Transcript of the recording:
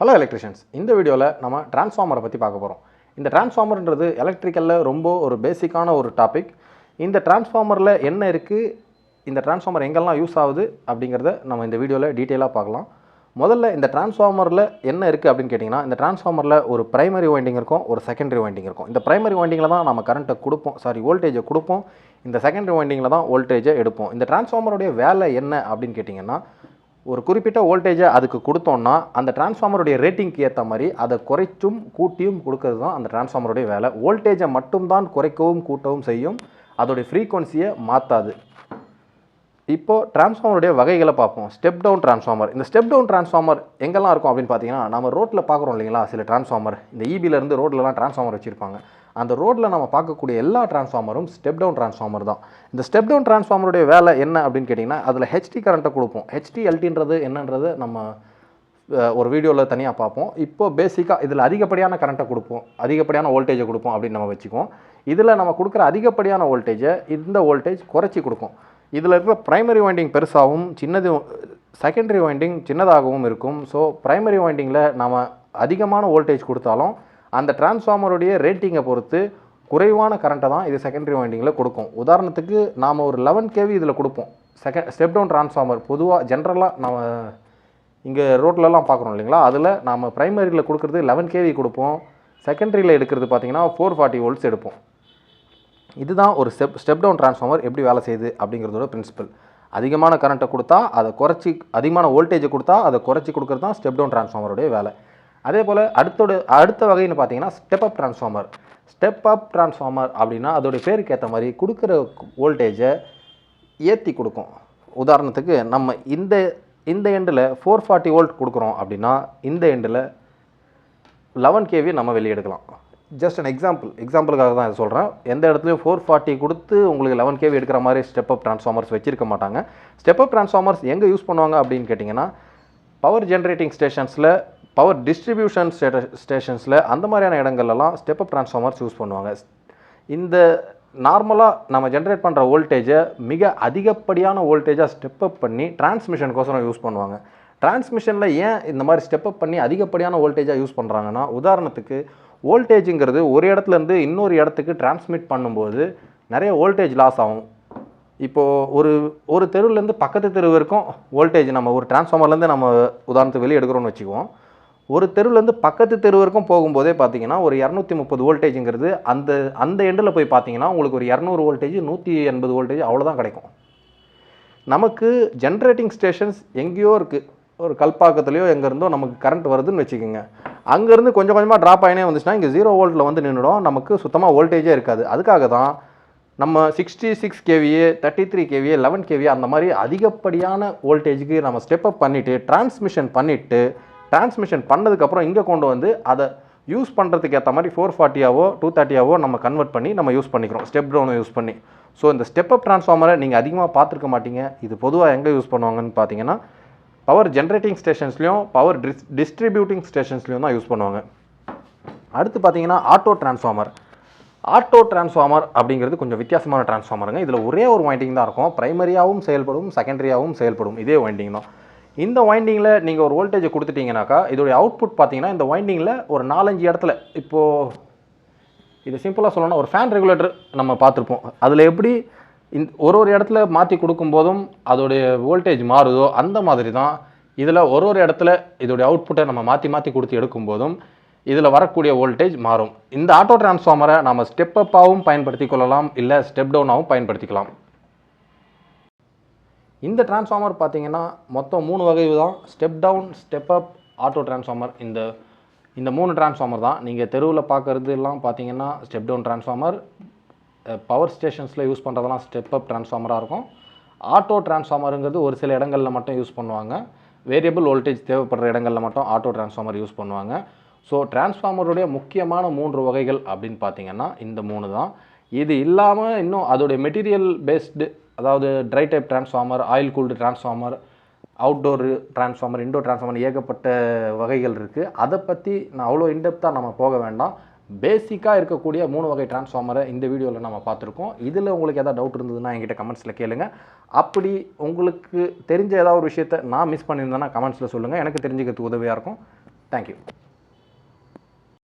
Hello electricians இந்த வீடியோவில் நம்ம டிரான்ஸ்ஃபார்மரை பற்றி பார்க்க போகிறோம் இந்த டிரான்ஸ்ஃபார்மர்ன்றது எலக்ட்ரிக்கலில் ரொம்ப ஒரு பேசிக்கான ஒரு டாபிக் இந்த டிரான்ஸ்ஃபார்மரில் என்ன இருக்குது இந்த டிரான்ஸ்ஃபார்மர் எங்கெல்லாம் யூஸ் ஆகுது? அப்படிங்கிறத நம்ம இந்த வீடியோவில் டீட்டெயிலாக பார்க்கலாம். முதல்ல இந்த டிரான்ஸ்ஃபார்மரில் என்ன இருக்குது அப்படின்னு கேட்டிங்கன்னா இந்த டிரான்ஸ்ஃபார்மரில் ஒரு பிரைமரி வைண்டிங் இருக்கும் ஒரு செகண்டரி வைண்டிங் இருக்கும். இந்த பிரைமரி வைண்டிங்கில் தான் நம்ம கரண்ட்டை கொடுப்போம். சாரி வோல்டேஜை கொடுப்போம். இந்த செகண்டரி வைண்டிங்கில் தான் வோல்டேஜை எடுப்போம். இந்த டிரான்ஸ்ஃபார்மருடைய வேலை என்ன அப்படின்னு கேட்டிங்கன்னா ஒரு குறிப்பிட்ட வோல்டேஜை அதுக்கு கொடுத்தோம்னா அந்த டிரான்ஸ்ஃபார்மருடைய ரேட்டிங்க்கு ஏற்ற மாதிரி அதை குறைச்சும் கூட்டியும் கொடுக்கறது தான் அந்த டிரான்ஸ்ஃபார்மருடைய வேலை. வோல்டேஜை மட்டும்தான் குறைக்கவும் கூட்டவும் செய்யும். அதோடைய ஃப்ரீக்குவன்சியை மாற்றாது இப்போ டிரான்ஸ்ஃபார்மருடைய வகைகளை பார்ப்போம். ஸ்டெப் டவுன் டிரான்ஸ்ஃபார்மர் இந்த ஸ்டெப் டவுன் டிரான்ஸ்ஃபார்மர் எங்கெல்லாம் இருக்கும் அப்படின்னு பார்த்தீங்கன்னா நம்ம ரோட்டில் பார்க்குறோம் இல்லைங்களா சில டிரான்ஸ்ஃபார்மர் இந்த இபிலேருந்து ரோட்லலாம் டிரான்ஸ்ஃபார்மர் வச்சுருப்பாங்க. அந்த ரோட்டில் நம்ம பார்க்கக்கூடிய எல்லா டிரான்ஸ்ஃபார்மரும் ஸ்டெப் டவுன் டிரான்ஸ்ஃபார்மர் தான். இந்த ஸ்டெப் டவுன் டிரான்ஸ்ஃபார்மருடைய வேலை என்ன அப்படின்னு கேட்டிங்கன்னா அதில் ஹெச்டி கரண்ட்டை கொடுப்போம். ஹெச்டி எல்டின்றது என்னன்றது நம்ம ஒரு வீடியோவில் தனியாக பார்ப்போம். இப்போ பேசிக்காக இதில் அதிகப்படியான கரண்ட்டை கொடுப்போம். அதிகப்படியான வோல்டேஜை கொடுப்போம் அப்படின்னு நம்ம வச்சுக்குவோம். இதில் நம்ம கொடுக்குற அதிகப்படியான வோல்டேஜை இந்த வோல்டேஜ் குறைச்சி கொடுக்கும். இதில் இருக்கிற ப்ரைமரி வைண்டிங் பெருசாகவும் சின்னது செகண்டரி வைண்டிங் சின்னதாகவும் இருக்கும். ஸோ ப்ரைமரி வைண்டிங்கில் நம்ம அதிகமான வோல்டேஜ் கொடுத்தாலும் அந்த டிரான்ஸ்ஃபார்மருடைய ரேட்டிங்கை பொறுத்து குறைவான கரண்ட்டை தான் இது செகண்டரி வைண்டிங்கில் கொடுக்கும். உதாரணத்துக்கு நாம் ஒரு லெவன் கேவி இதில் கொடுப்போம். செகண்ட் ஸ்டெப் டவுன் டிரான்ஸ்ஃபார்மர் பொதுவாக ஜென்ரலாக நம்ம இங்கே ரோட்லலாம் பார்க்குறோம் இல்லைங்களா? அதில் நாம் ப்ரைமரியில் கொடுக்குறது லெவன் கேவி கொடுப்போம். செகண்டரியில் எடுக்கிறது பார்த்தீங்கன்னா ஃபோர் ஃபார்ட்டி வோல்ட்ஸ் எடுப்போம். இதுதான் ஒரு ஸ்டெப் ஸ்டெப் டவுன் டிரான்ஸ்ஃபார்மர் எப்படி வேலை செய்யுது அப்படிங்கிறதோட பிரின்சிபல் அதிகமான கரண்ட்டை கொடுத்தா அதை குறைச்சி அதிகமான வோல்டேஜை கொடுத்தா அதை குறைச்சி கொடுக்குறது தான் ஸ்டெப் டவுன் டிரான்ஸ்ஃபார்மருடைய வேலை. அதே போல் அடுத்தோட அடுத்த வகைன்னு பார்த்தீங்கன்னா step up transformer step up transformer அப்படின்னா அதோடைய பேருக்கு ஏற்ற மாதிரி கொடுக்குற வோல்டேஜை ஏற்றி கொடுக்கும். உதாரணத்துக்கு நம்ம இந்த இந்த எண்டில் ஃபோர் ஃபார்ட்டி வோல்ட் கொடுக்குறோம் அப்படின்னா இந்த எண்டில் லெவன் கேவி நம்ம வெளியே எடுக்கலாம். ஜஸ்ட் அன் எக்ஸாம்பிள் எக்ஸாம்பிளுக்காக தான் இதை சொல்கிறேன் எந்த இடத்துலையும் ஃபோர் ஃபார்ட்டி கொடுத்து உங்களுக்கு லெவன் கேவி எடுக்கிற மாதிரி ஸ்டெப் அப் ட்ரான்ஸ்ஃபார்மர்ஸ் வச்சிருக்க மாட்டாங்க. ஸ்டெப் அப் ட்ரான்ஸ்ஃபார்மர்ஸ் எங்கே யூஸ் பண்ணுவாங்க அப்படின்னு கேட்டிங்கன்னா பவர் ஜென்ரேட்டிங் ஸ்டேஷன்ஸில் பவர் டிஸ்ட்ரிபியூஷன் ஸ்டேஷன்ஸில் அந்த மாதிரியான இடங்கள்லாம் ஸ்டெப் அப் ட்ரான்ஸ்ஃபார்மர்ஸ் யூஸ் பண்ணுவாங்க. இந்த நார்மலாக நம்ம ஜென்ரேட் பண்ணுற வோல்டேஜை மிக அதிகப்படியான வோல்டேஜாக ஸ்டெப் அப் பண்ணி டிரான்ஸ்மிஷனுக்கோசரம் யூஸ் பண்ணுவாங்க. டிரான்ஸ்மிஷனில் ஏன் இந்த மாதிரி ஸ்டெப்அப் பண்ணி அதிகப்படியான வோல்டேஜாக யூஸ் பண்ணுறாங்கன்னா உதாரணத்துக்கு வோல்டேஜுங்கிறது ஒரு இடத்துல இருந்து இன்னொரு இடத்துக்கு டிரான்ஸ்மிட் பண்ணும்போது நிறைய வோல்டேஜ் லாஸ் ஆகும். இப்போது ஒரு ஒரு தெருவுலேருந்து பக்கத்து தெரு வரைக்கும் வோல்டேஜ் நம்ம ஒரு டிரான்ஸ்ஃபார்மர்லேருந்து நம்ம உதாரணத்துக்கு வெளியே எடுக்கிறோன்னு வச்சுக்குவோம். ஒரு தெருவுலேருந்து பக்கத்து தெரு வரைக்கும் போகும்போதே பார்த்தீங்கன்னா ஒரு இரநூத்தி முப்பது வோல்டேஜுங்கிறது அந்த அந்த எண்டில் போய் பார்த்தீங்கன்னா உங்களுக்கு ஒரு இரநூறு வோல்டேஜ் நூற்றி எண்பது வோல்டேஜ் அவ்வளோதான் கிடைக்கும். நமக்கு ஜென்ரேட்டிங் ஸ்டேஷன்ஸ் எங்கேயோ இருக்குது ஒரு கல்பாக்கத்துலேயோ எங்கேருந்தோ நமக்கு கரண்ட் வருதுன்னு வச்சுக்கோங்க. அங்கேருந்து கொஞ்சம் கொஞ்சமாக ட்ராப் ஆகினே வந்துச்சுன்னா இங்கே ஜீரோ வோல்ட்டில் வந்து நின்றுடும் நமக்கு சுத்தமாக வோல்டேஜே இருக்காது. அதுக்காக தான் நம்ம sixty six KVA thirty three KVA eleven KVA அந்த மாதிரி அதிகப்படியான வோல்டேஜுக்கு நம்ம ஸ்டெப் அப் பண்ணிவிட்டு டிரான்ஸ்மிஷன் பண்ணிவிட்டு டிரான்ஸ்மிஷன் பண்ணதுக்கப்புறம் இங்கே கொண்டு வந்து அதை யூஸ் பண்ணுறதுக்கு ஏற்ற மாதிரி ஃபோர் ஃபார்ட்டியாவோ டூ தேர்ட்டியாவோ நம்ம கன்வெர்ட் பண்ணி நம்ம யூஸ் பண்ணிக்கிறோம். ஸ்டெப் டவுனை யூஸ் பண்ணி. ஸோ இந்த ஸ்டெப் அப் டிரான்ஸ்ஃபார்மரை நீங்கள் அதிகமாக பார்த்துருக்க மாட்டீங்க. இது பொதுவாக எங்கே யூஸ் பண்ணுவாங்கன்னு பார்த்தீங்கன்னா பவர் ஜென்ரேட்டிங் ஸ்டேஷன்ஸ்லையும் பவர் டிஸ் டிஸ்ட்ரிபியூட்டிங் ஸ்டேஷன்ஸ்லையும் தான் யூஸ் பண்ணுவாங்க. அடுத்து பார்த்தீங்கன்னா ஆட்டோ டிரான்ஸ்ஃபார்மர். ஆட்டோ டிரான்ஸ்ஃபார்மர் அப்படிங்கிறது கொஞ்சம் வித்தியாசமான டிரான்ஸ்ஃபார்மருங்க. இதில் ஒரே ஒரு வைண்டிங் தான் இருக்கும். ப்ரைமரியாகவும் செயல்படும் செகண்டரியாகவும் செயல்படும். இதே வைண்டிங் தான். இந்த வைண்டிங்கில் நீங்கள் ஒரு வோல்டேஜை கொடுத்துட்டீங்கனாக்கா இதோடைய அவுட்புட் பார்த்தீங்கன்னா இந்த வைண்டிங்கில் ஒரு நாலஞ்சு இடத்துல இப்போது இது சிம்பிளாக சொல்லணும்னா ஒரு ஃபேன் ரெகுலேட்டர் நம்ம பார்த்துருப்போம். அதில் எப்படி இந்த ஒரு ஒரு இடத்துல மாற்றி கொடுக்கும்போதும் அதோடைய வோல்டேஜ் மாறுதோ அந்த மாதிரி தான் இதில் ஒரு ஒரு இடத்துல இதோடைய அவுட்புட்டை நம்ம மாற்றி மாற்றி கொடுத்து எடுக்கும்போதும் இதில் வரக்கூடிய வோல்டேஜ் மாறும். இந்த ஆட்டோ டிரான்ஸ்ஃபார்மரை நம்ம ஸ்டெப் அப்பாகவும் பயன்படுத்தி கொள்ளலாம் இல்லை ஸ்டெப் டவுனாகவும் பயன்படுத்திக்கலாம். இந்த டிரான்ஸ்ஃபார்மர் பார்த்தீங்கன்னா மொத்தம் மூணு வகை தான் step down step up auto transformer இந்த இந்த மூணு டிரான்ஸ்ஃபார்மர் தான். நீங்கள் தெருவில் பார்க்குறது எல்லாம் பார்த்தீங்கன்னா ஸ்டெப் டவுன் டிரான்ஸ்ஃபார்மர் பவர் ஸ்டேஷன்ஸில் யூஸ் பண்ணுறதெல்லாம் ஸ்டெப் அப் டிரான்ஸ்ஃபார்மராக இருக்கும். ஆட்டோ டிரான்ஸ்ஃபார்மருங்கிறது ஒரு சில இடங்களில் மட்டும் யூஸ் பண்ணுவாங்க. வேரியபிள் வோல்டேஜ் தேவைப்படுற இடங்களில் மட்டும் ஆட்டோ டிரான்ஸ்ஃபார்மர் யூஸ் பண்ணுவாங்க. ஸோ டிரான்ஸ்ஃபார்மருடைய முக்கியமான மூன்று வகைகள் அப்படின்னு பார்த்தீங்கன்னா இந்த மூணு தான். இது இல்லாமல் இன்னும் அதோடைய மெட்டீரியல் பேஸ்டு அதாவது dry type transformer oil cooled transformer outdoor transformer indoor transformer ஏகப்பட்ட வகைகள் இருக்குது அதை பற்றி நான் அவ்வளோ இன்டெப்த்தாக நம்ம போக வேண்டாம். பேசிக்காக இருக்கக்கூடிய மூணு வகை டிரான்ஸ்ஃபார்மரை இந்த வீடியோவில் நம்ம பார்த்துருக்கோம். இதில் உங்களுக்கு எதாவது டவுட் இருந்ததுன்னா என்கிட்ட கமெண்ட்ஸில் கேளுங்க. அப்படி உங்களுக்கு தெரிஞ்ச ஏதாவது ஒரு விஷயத்த நான் மிஸ் பண்ணியிருந்தேன்னா கமெண்ட்ஸில் சொல்லுங்கள் எனக்கு தெரிஞ்சுக்கிறதுக்கு உதவியாக இருக்கும். தேங்க்யூ